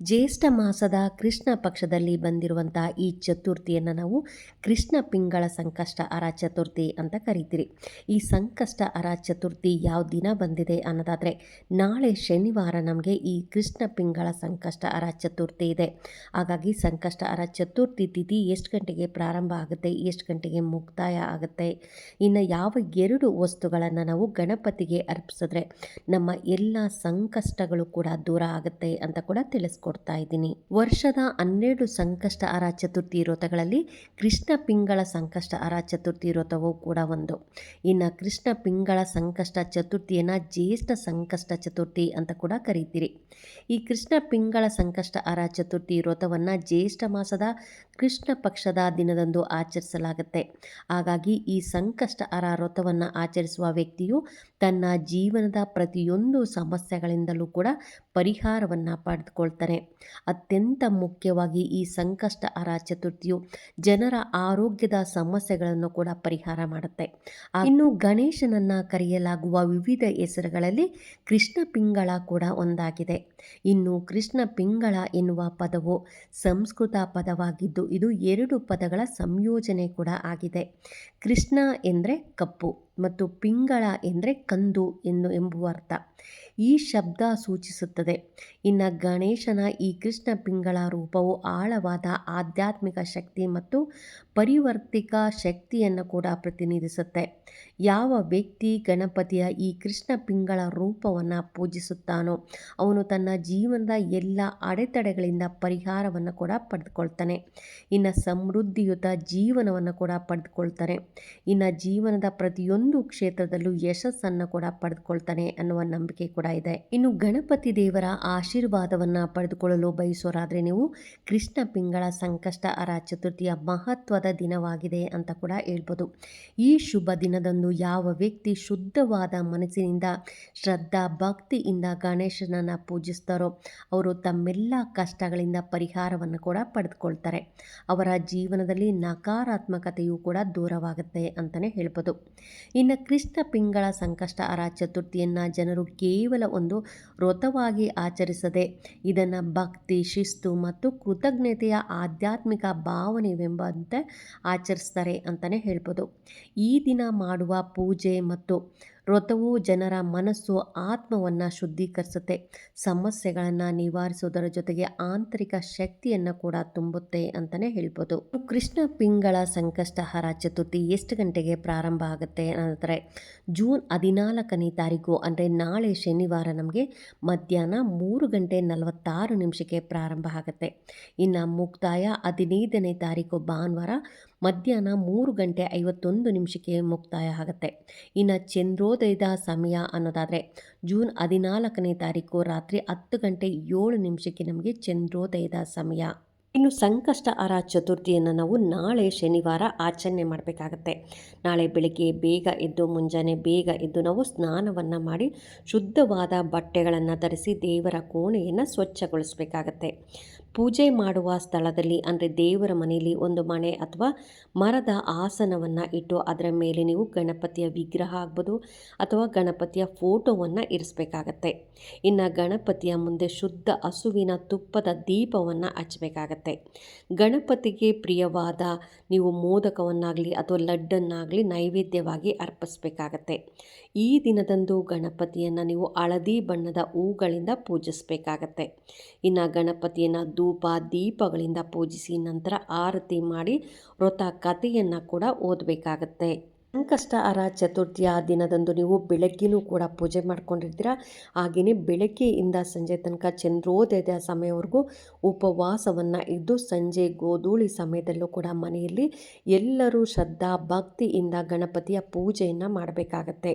ಜ್ಯೇಷ್ಠ ಮಾಸದ ಕೃಷ್ಣ ಪಕ್ಷದಲ್ಲಿ ಬಂದಿರುವಂಥ ಈ ಚತುರ್ಥಿಯನ್ನು ನಾವು ಕೃಷ್ಣ ಪಿಂಗಳ ಸಂಕಷ್ಟ ಅರ ಚತುರ್ಥಿ ಅಂತ ಕರಿತೀರಿ. ಈ ಸಂಕಷ್ಟ ಅರ ಚತುರ್ಥಿ ಯಾವ ದಿನ ಬಂದಿದೆ ಅನ್ನೋದಾದರೆ ನಾಳೆ ಶನಿವಾರ ನಮಗೆ ಈ ಕೃಷ್ಣ ಪಿಂಗಳ ಸಂಕಷ್ಟ ಅರ ಚತುರ್ಥಿ ಇದೆ. ಹಾಗಾಗಿ ಸಂಕಷ್ಟ ಅರ ಚತುರ್ಥಿ ತಿಥಿ ಎಷ್ಟು ಗಂಟೆಗೆ ಪ್ರಾರಂಭ ಆಗುತ್ತೆ, ಎಷ್ಟು ಗಂಟೆಗೆ ಮುಕ್ತಾಯ ಆಗುತ್ತೆ, ಇನ್ನು ಯಾವ ಎರಡು ವಸ್ತುಗಳನ್ನು ನಾವು ಗಣಪತಿಗೆ ಅರ್ಪಿಸಿದ್ರೆ ನಮ್ಮ ಎಲ್ಲ ಸಂಕಷ್ಟಗಳು ಕೂಡ ದೂರ ಆಗುತ್ತೆ ಅಂತ ಕೂಡ ತಿಳಿಸ್ಕೊಡ್ತಾರೆ ಕೊಡ್ತಾ ಇದ್ದೀನಿ. ವರ್ಷದ ಹನ್ನೆರಡು ಸಂಕಷ್ಟ ಅರ ಚತುರ್ಥಿ ವ್ರತಗಳಲ್ಲಿ ಕೃಷ್ಣ ಪಿಂಗಳ ಸಂಕಷ್ಟ ಅರ ಚತುರ್ಥಿ ವ್ರತವೂ ಕೂಡ ಒಂದು. ಇನ್ನು ಕೃಷ್ಣ ಪಿಂಗಳ ಸಂಕಷ್ಟ ಚತುರ್ಥಿಯನ್ನು ಜ್ಯೇಷ್ಠ ಸಂಕಷ್ಟ ಚತುರ್ಥಿ ಅಂತ ಕೂಡ ಕರೀತೀರಿ. ಈ ಕೃಷ್ಣ ಪಿಂಗಳ ಸಂಕಷ್ಟ ಅರ ಚತುರ್ಥಿ ವ್ರತವನ್ನು ಜ್ಯೇಷ್ಠ ಮಾಸದ ಕೃಷ್ಣ ಪಕ್ಷದ ದಿನದಂದು ಆಚರಿಸಲಾಗುತ್ತೆ. ಹಾಗಾಗಿ ಈ ಸಂಕಷ್ಟ ಅರ ವ್ರತವನ್ನು ಆಚರಿಸುವ ವ್ಯಕ್ತಿಯು ತನ್ನ ಜೀವನದ ಪ್ರತಿಯೊಂದು ಸಮಸ್ಯೆಗಳಿಂದಲೂ ಕೂಡ ಪರಿಹಾರವನ್ನು ಪಡೆದುಕೊಳ್ತಾರೆ. ಅತ್ಯಂತ ಮುಖ್ಯವಾಗಿ ಈ ಸಂಕಷ್ಟ ಅರ ಚತುರ್ಥಿಯು ಜನರ ಆರೋಗ್ಯದ ಸಮಸ್ಯೆಗಳನ್ನು ಕೂಡ ಪರಿಹಾರ ಮಾಡುತ್ತೆ. ಇನ್ನು ಗಣೇಶನನ್ನು ಕರೆಯಲಾಗುವ ವಿವಿಧ ಹೆಸರುಗಳಲ್ಲಿ ಕೃಷ್ಣ ಪಿಂಗಳ ಕೂಡ ಒಂದಾಗಿದೆ. ಇನ್ನು ಕೃಷ್ಣ ಪಿಂಗಳ ಎನ್ನುವ ಪದವು ಸಂಸ್ಕೃತ ಪದವಾಗಿದ್ದು ಇದು ಎರಡು ಪದಗಳ ಸಂಯೋಜನೆ ಕೂಡ ಆಗಿದೆ. ಕೃಷ್ಣ ಎಂದರೆ ಕಪ್ಪು. ಮತ್ತು ಪಿಂಗಳ ಎಂದರೆ ಕಂದು ಎಂದು ಎಂಬುವ ಅರ್ಥ ಈ ಶಬ್ದ ಸೂಚಿಸುತ್ತದೆ. ಇನ್ನು ಗಣೇಶನ ಈ ಕೃಷ್ಣ ಪಿಂಗಳ ರೂಪವು ಆಳವಾದ ಆಧ್ಯಾತ್ಮಿಕ ಶಕ್ತಿ ಮತ್ತು ಪರಿವರ್ತಿಕ ಶಕ್ತಿಯನ್ನು ಕೂಡ ಪ್ರತಿನಿಧಿಸುತ್ತೆ. ಯಾವ ವ್ಯಕ್ತಿ ಗಣಪತಿಯ ಈ ಕೃಷ್ಣ ಪಿಂಗಳ ರೂಪವನ್ನು ಪೂಜಿಸುತ್ತಾನೋ, ಅವನು ತನ್ನ ಜೀವನದ ಎಲ್ಲ ಅಡೆತಡೆಗಳಿಂದ ಪರಿಹಾರವನ್ನು ಕೂಡ ಪಡೆದುಕೊಳ್ತಾನೆ. ಇನ್ನು ಸಮೃದ್ಧಿಯುತ ಜೀವನವನ್ನು ಕೂಡ ಪಡೆದುಕೊಳ್ತಾನೆ ಇನ್ನು ಜೀವನದ ಪ್ರತಿಯೊಂದು ಕ್ಷೇತ್ರದಲ್ಲೂ ಯಶಸ್ಸನ್ನು ಕೂಡ ಪಡೆದುಕೊಳ್ತಾನೆ ಅನ್ನುವ ನಂಬಿಕೆ ಕೂಡ ಇದೆ. ಇನ್ನು ಗಣಪತಿ ದೇವರ ಆಶೀರ್ವಾದವನ್ನು ಪಡೆದುಕೊಳ್ಳಲು ಬಯಸೋರಾದರೆ ನೀವು ಕೃಷ್ಣ ಪಿಂಗಳ ಸಂಕಷ್ಟ ಅರ ಚತುರ್ಥಿಯ ಮಹತ್ವದ ದಿನವಾಗಿದೆ ಅಂತ ಕೂಡ ಹೇಳ್ಬೋದು. ಈ ಶುಭ ದಿನದಂದು ಯಾವ ವ್ಯಕ್ತಿ ಶುದ್ಧವಾದ ಮನಸ್ಸಿನಿಂದ ಶ್ರದ್ಧಾ ಭಕ್ತಿಯಿಂದ ಗಣೇಶನನ್ನು ಪೂಜಿಸ್ತಾರೋ ಅವರು ತಮ್ಮೆಲ್ಲ ಕಷ್ಟಗಳಿಂದ ಪರಿಹಾರವನ್ನು ಕೂಡ ಪಡೆದುಕೊಳ್ತಾರೆ. ಅವರ ಜೀವನದಲ್ಲಿ ನಕಾರಾತ್ಮಕತೆಯೂ ಕೂಡ ದೂರವಾಗುತ್ತೆ ಅಂತಲೇ ಹೇಳ್ಬೋದು. ಇನ್ನು ಕೃಷ್ಣ ಪಿಂಗಳ ಸಂಕಷ್ಟ ಅರ ಚತುರ್ಥಿಯನ್ನು ಜನರು ಕೇವಲ ಒಂದು ವ್ರತವಾಗಿ ಆಚರಿಸದೆ ಇದನ್ನು ಭಕ್ತಿ, ಶಿಸ್ತು ಮತ್ತು ಕೃತಜ್ಞತೆಯ ಆಧ್ಯಾತ್ಮಿಕ ಭಾವನೆವೆಂಬಂತೆ ಆಚರಿಸ್ತಾರೆ ಅಂತಲೇ ಹೇಳ್ಬೋದು. ಈ ದಿನ ಮಾಡುವ ಪೂಜೆ ಮತ್ತು ವ್ರತವು ಜನರ ಮನಸ್ಸು, ಆತ್ಮವನ್ನು ಶುದ್ಧೀಕರಿಸುತ್ತೆ. ಸಮಸ್ಯೆಗಳನ್ನು ನಿವಾರಿಸುವುದರ ಜೊತೆಗೆ ಆಂತರಿಕ ಶಕ್ತಿಯನ್ನು ಕೂಡ ತುಂಬುತ್ತೆ ಅಂತಲೇ ಹೇಳ್ಬೋದು. ಕೃಷ್ಣ ಪಿಂಗಳ ಸಂಕಷ್ಟಹಾರ ಚತುರ್ಥಿ ಎಷ್ಟು ಗಂಟೆಗೆ ಪ್ರಾರಂಭ ಆಗುತ್ತೆ ಅಂದರೆ ಜೂನ್ ಹದಿನಾಲ್ಕನೇ ತಾರೀಕು ಅಂದರೆ ನಾಳೆ ಶನಿವಾರ ನಮಗೆ ಮಧ್ಯಾಹ್ನ ಮೂರು ಗಂಟೆ ನಲವತ್ತಾರು ನಿಮಿಷಕ್ಕೆ ಪ್ರಾರಂಭ ಆಗುತ್ತೆ. ಇನ್ನು ಮುಕ್ತಾಯ ಹದಿನೈದನೇ ತಾರೀಕು ಭಾನುವಾರ ಮಧ್ಯಾಹ್ನ ಮೂರು ಗಂಟೆ ಐವತ್ತೊಂದು ನಿಮಿಷಕ್ಕೆ ಮುಕ್ತಾಯ ಆಗುತ್ತೆ. ಇನ್ನು ಚಂದ್ರೋದಯದ ಸಮಯ ಅನ್ನೋದಾದರೆ ಜೂನ್ ಹದಿನಾಲ್ಕನೇ ತಾರೀಕು ರಾತ್ರಿ ಹತ್ತು ಗಂಟೆ ಏಳು ನಿಮಿಷಕ್ಕೆ ನಮಗೆ ಚಂದ್ರೋದಯದ ಸಮಯ. ಇನ್ನು ಸಂಕಷ್ಟ ಅರ ಚತುರ್ಥಿಯನ್ನು ನಾವು ನಾಳೆ ಶನಿವಾರ ಆಚರಣೆ ಮಾಡಬೇಕಾಗತ್ತೆ. ನಾಳೆ ಬೆಳಿಗ್ಗೆ ಬೇಗ ಎದ್ದು, ಮುಂಜಾನೆ ಬೇಗ ಎದ್ದು ನಾವು ಸ್ನಾನವನ್ನು ಮಾಡಿ ಶುದ್ಧವಾದ ಬಟ್ಟೆಗಳನ್ನು ಧರಿಸಿ ದೇವರ ಕೋಣೆಯನ್ನು ಸ್ವಚ್ಛಗೊಳಿಸಬೇಕಾಗತ್ತೆ. ಪೂಜೆ ಮಾಡುವ ಸ್ಥಳದಲ್ಲಿ, ಅಂದರೆ ದೇವರ ಮನೆಯಲ್ಲಿ ಒಂದು ಮಣೆ ಅಥವಾ ಮರದ ಆಸನವನ್ನು ಇಟ್ಟು ಅದರ ಮೇಲೆ ನೀವು ಗಣಪತಿಯ ವಿಗ್ರಹ ಆಗ್ಬೋದು ಅಥವಾ ಗಣಪತಿಯ ಫೋಟೋವನ್ನು ಇರಿಸ್ಬೇಕಾಗತ್ತೆ. ಇನ್ನು ಗಣಪತಿಯ ಮುಂದೆ ಶುದ್ಧ ಹಸುವಿನ ತುಪ್ಪದ ದೀಪವನ್ನು ಹಚ್ಚಬೇಕಾಗತ್ತೆ ಗಣಪತಿಗೆ ಪ್ರಿಯವಾದ ನೀವು ಮೋದಕವನ್ನಾಗಲಿ ಅಥವಾ ಲಡ್ಡನ್ನಾಗಲಿ ನೈವೇದ್ಯವಾಗಿ ಅರ್ಪಿಸಬೇಕಾಗತ್ತೆ. ಈ ದಿನದಂದು ಗಣಪತಿಯನ್ನು ನೀವು ಹಳದಿ ಬಣ್ಣದ ಹೂಗಳಿಂದ ಪೂಜಿಸಬೇಕಾಗತ್ತೆ. ಇನ್ನು ಗಣಪತಿಯನ್ನು ಧೂಪ ದೀಪಗಳಿಂದ ಪೂಜಿಸಿ ನಂತರ ಆರತಿ ಮಾಡಿ ವ್ರತ ಕಥೆಯನ್ನು ಕೂಡ ಓದಬೇಕಾಗತ್ತೆ. ಸಂಕಷ್ಟ, ಅರ ಚತುರ್ಥಿಯ ದಿನದಂದು ನೀವು ಬೆಳಗ್ಗೆನೂ ಕೂಡ ಪೂಜೆ ಮಾಡ್ಕೊಂಡಿರ್ತೀರ? ಹಾಗೆಯೇ ಬೆಳಗ್ಗೆಯಿಂದ ಸಂಜೆ ತನಕ ಚಂದ್ರೋದಯದ ಸಮಯವರೆಗೂ ಉಪವಾಸವನ್ನು ಇದ್ದು ಸಂಜೆ ಗೋಧೂಳಿ ಸಮಯದಲ್ಲೂ ಕೂಡ ಮನೆಯಲ್ಲಿ ಎಲ್ಲರೂ ಶ್ರದ್ಧಾ, ಭಕ್ತಿಯಿಂದ ಗಣಪತಿಯ ಪೂಜೆಯನ್ನು ಮಾಡಬೇಕಾಗತ್ತೆ.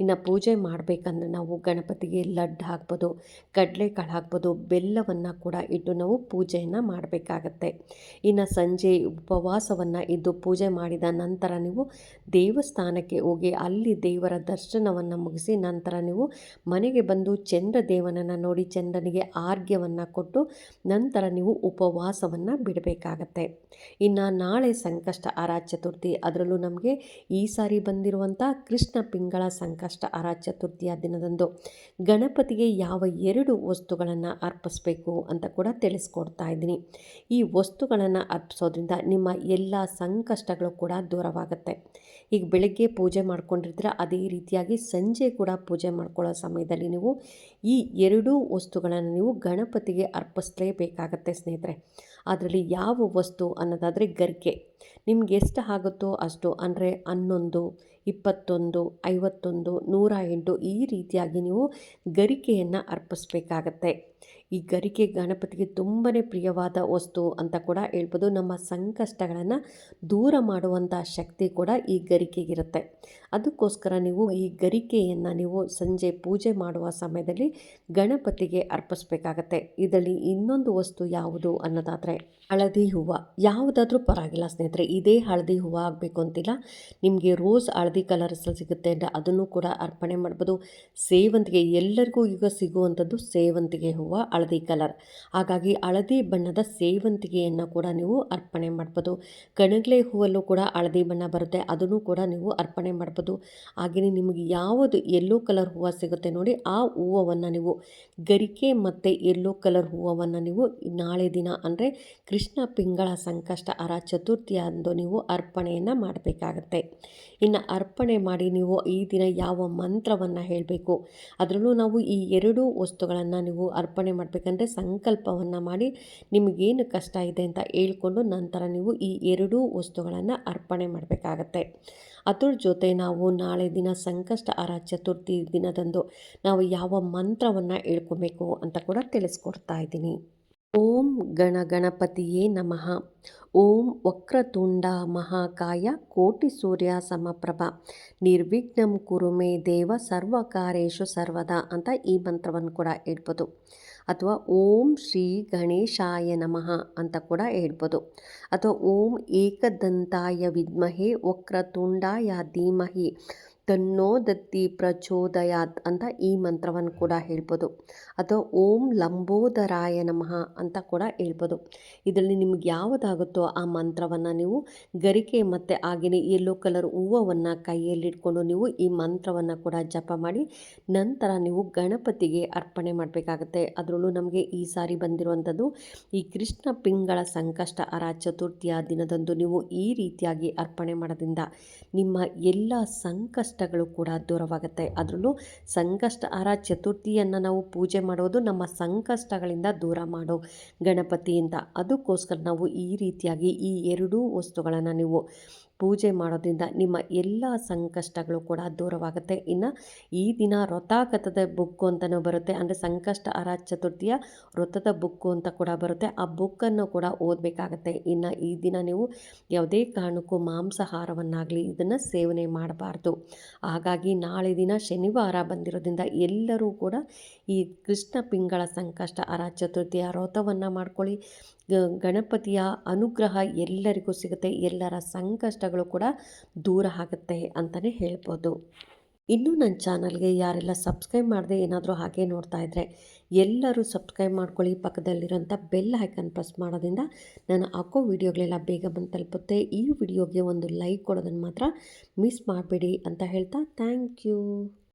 ಇನ್ನು ಪೂಜೆ ಮಾಡಬೇಕಂದ್ರೆ ನಾವು ಗಣಪತಿಗೆ ಲಡ್ಡು ಹಾಕ್ಬೋದು, ಕಡಲೆಕಾಳು ಹಾಕ್ಬೋದು, ಬೆಲ್ಲವನ್ನು ಕೂಡ ಇಟ್ಟು ನಾವು ಪೂಜೆಯನ್ನು ಮಾಡಬೇಕಾಗತ್ತೆ. ಇನ್ನು ಸಂಜೆ ಉಪವಾಸವನ್ನು ಇದ್ದು ಪೂಜೆ ಮಾಡಿದ ನಂತರ ನೀವು ದೇವ ದೇವಸ್ಥಾನಕ್ಕೆ ಹೋಗಿ ಅಲ್ಲಿ ದೇವರ ದರ್ಶನವನ್ನು ಮುಗಿಸಿ ನಂತರ ನೀವು ಮನೆಗೆ ಬಂದು ಚಂದ್ರ ದೇವನನ್ನು ನೋಡಿ ಚಂದ್ರನಿಗೆ ಆರ್ಘ್ಯವನ್ನು ಕೊಟ್ಟು ನಂತರ ನೀವು ಉಪವಾಸವನ್ನು ಬಿಡಬೇಕಾಗತ್ತೆ. ಇನ್ನು ನಾಳೆ ಸಂಕಷ್ಟ ಆರಾ ಚತುರ್ಥಿ ಅದರಲ್ಲೂ ನಮಗೆ ಈ ಸಾರಿ ಬಂದಿರುವಂಥ ಕೃಷ್ಣ ಪಿಂಗಳ ಸಂಕಷ್ಟ ಆರಾ ಚತುರ್ಥಿಯ ದಿನದಂದು ಗಣಪತಿಗೆ ಯಾವ ಎರಡು ವಸ್ತುಗಳನ್ನು ಅರ್ಪಿಸಬೇಕು ಅಂತ ಕೂಡ ತಿಳಿಸ್ಕೊಡ್ತಾ ಇದ್ದೀನಿ. ಈ ವಸ್ತುಗಳನ್ನು ಅರ್ಪಿಸೋದ್ರಿಂದ ನಿಮ್ಮ ಎಲ್ಲ ಸಂಕಷ್ಟಗಳು ಕೂಡ ದೂರವಾಗುತ್ತೆ. ಈಗ ಬೆಳಗ್ಗೆ ಪೂಜೆ ಮಾಡ್ಕೊಂಡಿರ್ತೀರ ಅದೇ ರೀತಿಯಾಗಿ ಸಂಜೆ ಕೂಡ ಪೂಜೆ ಮಾಡ್ಕೊಳ್ಳೋ ಸಮಯದಲ್ಲಿ ನೀವು ಈ ಎರಡೂ ವಸ್ತುಗಳನ್ನು ನೀವು ಗಣಪತಿಗೆ ಅರ್ಪಿಸಲೇಬೇಕಾಗತ್ತೆ ಸ್ನೇಹಿತರೆ. ಅದರಲ್ಲಿ ಯಾವ ವಸ್ತು ಅನ್ನೋದಾದರೆ ಗರಿಕೆ. ನಿಮ್ಗೆ ಎಷ್ಟು ಆಗುತ್ತೋ ಅಷ್ಟು, ಅಂದರೆ ಹನ್ನೊಂದು, ಇಪ್ಪತ್ತೊಂದು, ಐವತ್ತೊಂದು, ನೂರ ಎಂಟು ಈ ರೀತಿಯಾಗಿ ನೀವು ಗರಿಕೆಯನ್ನು ಅರ್ಪಿಸ್ಬೇಕಾಗತ್ತೆ. ಈ ಗರಿಕೆ ಗಣಪತಿಗೆ ತುಂಬಾ ಪ್ರಿಯವಾದ ವಸ್ತು ಅಂತ ಕೂಡ ಹೇಳ್ಬೋದು. ನಮ್ಮ ಸಂಕಷ್ಟಗಳನ್ನು ದೂರ ಮಾಡುವಂಥ ಶಕ್ತಿ ಕೂಡ ಈ ಗರಿಕೆಗಿರುತ್ತೆ. ಅದಕ್ಕೋಸ್ಕರ ನೀವು ಈ ಗರಿಕೆಯನ್ನು ನೀವು ಸಂಜೆ ಪೂಜೆ ಮಾಡುವ ಸಮಯದಲ್ಲಿ ಗಣಪತಿಗೆ ಅರ್ಪಿಸ್ಬೇಕಾಗತ್ತೆ. ಇದರಲ್ಲಿ ಇನ್ನೊಂದು ವಸ್ತು ಯಾವುದು ಅನ್ನೋದಾದರೆ ಹಳದಿ ಹೂವು. ಯಾವುದಾದ್ರೂ ಪರವಾಗಿಲ್ಲ ಸ್ನೇಹಿತರೆ, ಇದೇ ಹಳದಿ ಹೂವು ಆಗಬೇಕು ಅಂತಿಲ್ಲ. ನಿಮಗೆ ರೋಸ್ ಹಳದಿ ಕಲರ್ಸಲ್ಲಿ ಸಿಗುತ್ತೆ ಅಂದರೆ ಅದನ್ನು ಕೂಡ ಅರ್ಪಣೆ ಮಾಡ್ಬೋದು. ಸೇವಂತಿಗೆ ಎಲ್ಲರಿಗೂ ಈಗ ಸಿಗುವಂಥದ್ದು ಸೇವಂತಿಗೆ ಹೂವು. ಹಳದಿ ಕಲರ್. ಹಾಗಾಗಿ ಹಳದಿ ಬಣ್ಣದ ಸೇವಂತಿಗೆಯನ್ನು ಕೂಡ ನೀವು ಅರ್ಪಣೆ ಮಾಡ್ಬೋದು. ಕಣಗ್ಲೆ ಹೂವಲ್ಲೂ ಕೂಡ ಹಳದಿ ಬಣ್ಣ ಬರುತ್ತೆ. ಅದನ್ನು ಕೂಡ ನೀವು ಅರ್ಪಣೆ ಮಾಡ್ಬೋದು. ಹಾಗೆಯೇ ನಿಮಗೆ ಯಾವುದು ಎಲ್ಲೋ ಕಲರ್ ಹೂವು ಸಿಗುತ್ತೆ ನೋಡಿ, ಆ ಹೂವನ್ನು ನೀವು ಗರಿಕೆ ಮತ್ತು ಎಲ್ಲೋ ಕಲರ್ ಹೂವನ್ನು ನೀವು ನಾಳೆ ದಿನ ಅಂದರೆ ಕೃಷ್ಣ ಪಿಂಗಳ ಸಂಕಷ್ಟ ಅರ ಚತುರ್ಥಿ ಅಂದು ನೀವು ಅರ್ಪಣೆಯನ್ನು ಮಾಡಬೇಕಾಗತ್ತೆ. ಇನ್ನು ಅರ್ಪಣೆ ಮಾಡಿ ನೀವು ಈ ದಿನ ಯಾವ ಮಂತ್ರವನ್ನು ಹೇಳಬೇಕು? ಅದರಲ್ಲೂ ನಾವು ಈ ಎರಡೂ ವಸ್ತುಗಳನ್ನು ನೀವು ಅರ್ಪಣೆ ಮಾಡಬೇಕಂದ್ರೆ ಸಂಕಲ್ಪವನ್ನು ಮಾಡಿ ನಿಮಗೇನು ಕಷ್ಟ ಇದೆ ಅಂತ ಹೇಳ್ಕೊಂಡು ನಂತರ ನೀವು ಈ ಎರಡೂ ವಸ್ತುಗಳನ್ನು ಅರ್ಪಣೆ ಮಾಡಬೇಕಾಗತ್ತೆ. ಅದ್ರ ಜೊತೆ ನಾವು ನಾಳೆ ದಿನ ಸಂಕಷ್ಟ ಆರ ಚತುರ್ಥಿ ದಿನದಂದು ನಾವು ಯಾವ ಮಂತ್ರವನ್ನು ಹೇಳ್ಕೊಬೇಕು ಅಂತ ಕೂಡ ತಿಳಿಸ್ಕೊಡ್ತಾ ಇದ್ದೀನಿ. ಓಂ ಗಣ ಗಣಪತಿಯೇ ನಮಃ. ಓಂ ವಕ್ರತುಂಡ ಮಹಾಕಾಯ ಕೋಟಿ ಸೂರ್ಯ ಸಮಪ್ರಭ. ನಿರ್ವಿಘ್ನಂ ಕುರುಮೆ ದೇವ ಸರ್ವಕಾರೇಶು ಸರ್ವದಾ ಅಂತ ಈ ಮಂತ್ರವನ್ನು ಕೂಡ ಹೇಳ್ಬೋದು. ಅಥವಾ ಓಂ ಶ್ರೀ ಗಣೇಶಾಯ ನಮಃ ಅಂತ ಕೂಡ ಹೇಳ್ಬೋದು. ಅಥವಾ ಓಂ ಏಕದಂತಾಯ ವಿದ್ಮಹೆ ವಕ್ರತುಂಡಾಯ ಧೀಮಹಿ ತನ್ನೋ ದತ್ತಿ ಪ್ರಚೋದಯಾತ್ ಅಂತ ಈ ಮಂತ್ರವನ್ನು ಕೂಡ ಹೇಳ್ಬೋದು. ಅಥವಾ ಓಂ ಲಂಬೋದರಾಯ ನಮಃ ಅಂತ ಕೂಡ ಹೇಳ್ಬೋದು. ಇದರಲ್ಲಿ ನಿಮ್ಗೆ ಯಾವುದಾಗುತ್ತೋ ಆ ಮಂತ್ರವನ್ನು ನೀವು ಗರಿಕೆ ಮತ್ತು ಹಾಗೆಯೇ ಯೆಲ್ಲೋ ಕಲರ್ ಹೂವನ್ನು ಕೈಯಲ್ಲಿಟ್ಕೊಂಡು ನೀವು ಈ ಮಂತ್ರವನ್ನು ಕೂಡ ಜಪ ಮಾಡಿ ನಂತರ ನೀವು ಗಣಪತಿಗೆ ಅರ್ಪಣೆ ಮಾಡಬೇಕಾಗತ್ತೆ. ಅದರಲ್ಲೂ ನಮಗೆ ಈ ಸಾರಿ ಬಂದಿರುವಂಥದ್ದು ಈ ಕೃಷ್ಣ ಪಿಂಗಳ ಸಂಕಷ್ಟ ಅರ ಚತುರ್ಥಿಯ ದಿನದಂದು ನೀವು ಈ ರೀತಿಯಾಗಿ ಅರ್ಪಣೆ ಮಾಡೋದ್ರಿಂದ ನಿಮ್ಮ ಎಲ್ಲ ಸಂಕಷ್ಟ ಕಷ್ಟಗಳು ಕೂಡ ದೂರವಾಗುತ್ತೆ. ಅದರಲ್ಲೂ ಸಂಕಷ್ಟ, ಆರ ಚತುರ್ಥಿಯನ್ನು ನಾವು ಪೂಜೆ ಮಾಡೋದು ನಮ್ಮ ಸಂಕಷ್ಟಗಳಿಂದ ದೂರ ಮಾಡೋ ಗಣಪತಿಯಿಂದ. ಅದಕ್ಕೋಸ್ಕರ ನಾವು ಈ ರೀತಿಯಾಗಿ ಈ ಎರಡೂ ವಸ್ತುಗಳನ್ನು ನೀವು ಪೂಜೆ ಮಾಡೋದ್ರಿಂದ ನಿಮ್ಮ ಎಲ್ಲ ಸಂಕಷ್ಟಗಳು ಕೂಡ ದೂರವಾಗುತ್ತೆ. ಇನ್ನು ಈ ದಿನ ವ್ರತಾಗತದ ಬುಕ್ಕು ಅಂತಲೂ ಬರುತ್ತೆ. ಅಂದರೆ ಸಂಕಷ್ಟ ಅರ ಚತುರ್ಥಿಯ ವ್ರತದ ಬುಕ್ಕು ಅಂತ ಕೂಡ ಬರುತ್ತೆ. ಆ ಬುಕ್ಕನ್ನು ಕೂಡ ಓದಬೇಕಾಗತ್ತೆ. ಇನ್ನು ಈ ದಿನ ನೀವು ಯಾವುದೇ ಕಾರಣಕ್ಕೂ ಮಾಂಸಾಹಾರವನ್ನಾಗಲಿ ಇದನ್ನು ಸೇವನೆ ಮಾಡಬಾರ್ದು. ಹಾಗಾಗಿ ನಾಳೆ ದಿನ ಶನಿವಾರ ಬಂದಿರೋದ್ರಿಂದ ಎಲ್ಲರೂ ಕೂಡ ಈ ಕೃಷ್ಣ ಪಿಂಗಳ ಸಂಕಷ್ಟ ಅರ ಚತುರ್ಥಿಯ ವ್ರತವನ್ನು ಮಾಡ್ಕೊಳ್ಳಿ. ಗಣಪತಿಯ ಅನುಗ್ರಹ ಎಲ್ಲರಿಗೂ ಸಿಗುತ್ತೆ. ಎಲ್ಲರ ಸಂಕಷ್ಟಗಳು ಕೂಡ ದೂರ ಆಗುತ್ತೆ ಅಂತಲೇ ಹೇಳ್ಬೋದು. ಇನ್ನೂ ನನ್ನ ಚಾನಲ್ಗೆ ಯಾರೆಲ್ಲ ಸಬ್ಸ್ಕ್ರೈಬ್ ಮಾಡದೆ ಏನಾದರೂ ಹಾಗೆ ನೋಡ್ತಾ ಇದ್ದರೆ ಎಲ್ಲರೂ ಸಬ್ಸ್ಕ್ರೈಬ್ ಮಾಡ್ಕೊಳ್ಳಿ. ಪಕ್ಕದಲ್ಲಿರೋಂಥ ಬೆಲ್ ಐಕನ್ ಪ್ರೆಸ್ ಮಾಡೋದ್ರಿಂದ ನಾನು ಹಾಕೋ ವೀಡಿಯೋಗಳೆಲ್ಲ ಬೇಗ ಬಂದು ತಲುಪುತ್ತೆ. ಈ ವಿಡಿಯೋಗೆ ಒಂದು ಲೈಕ್ ಕೊಡೋದನ್ನು ಮಾತ್ರ ಮಿಸ್ ಮಾಡಬೇಡಿ ಅಂತ ಹೇಳ್ತಾ ಥ್ಯಾಂಕ್ ಯು.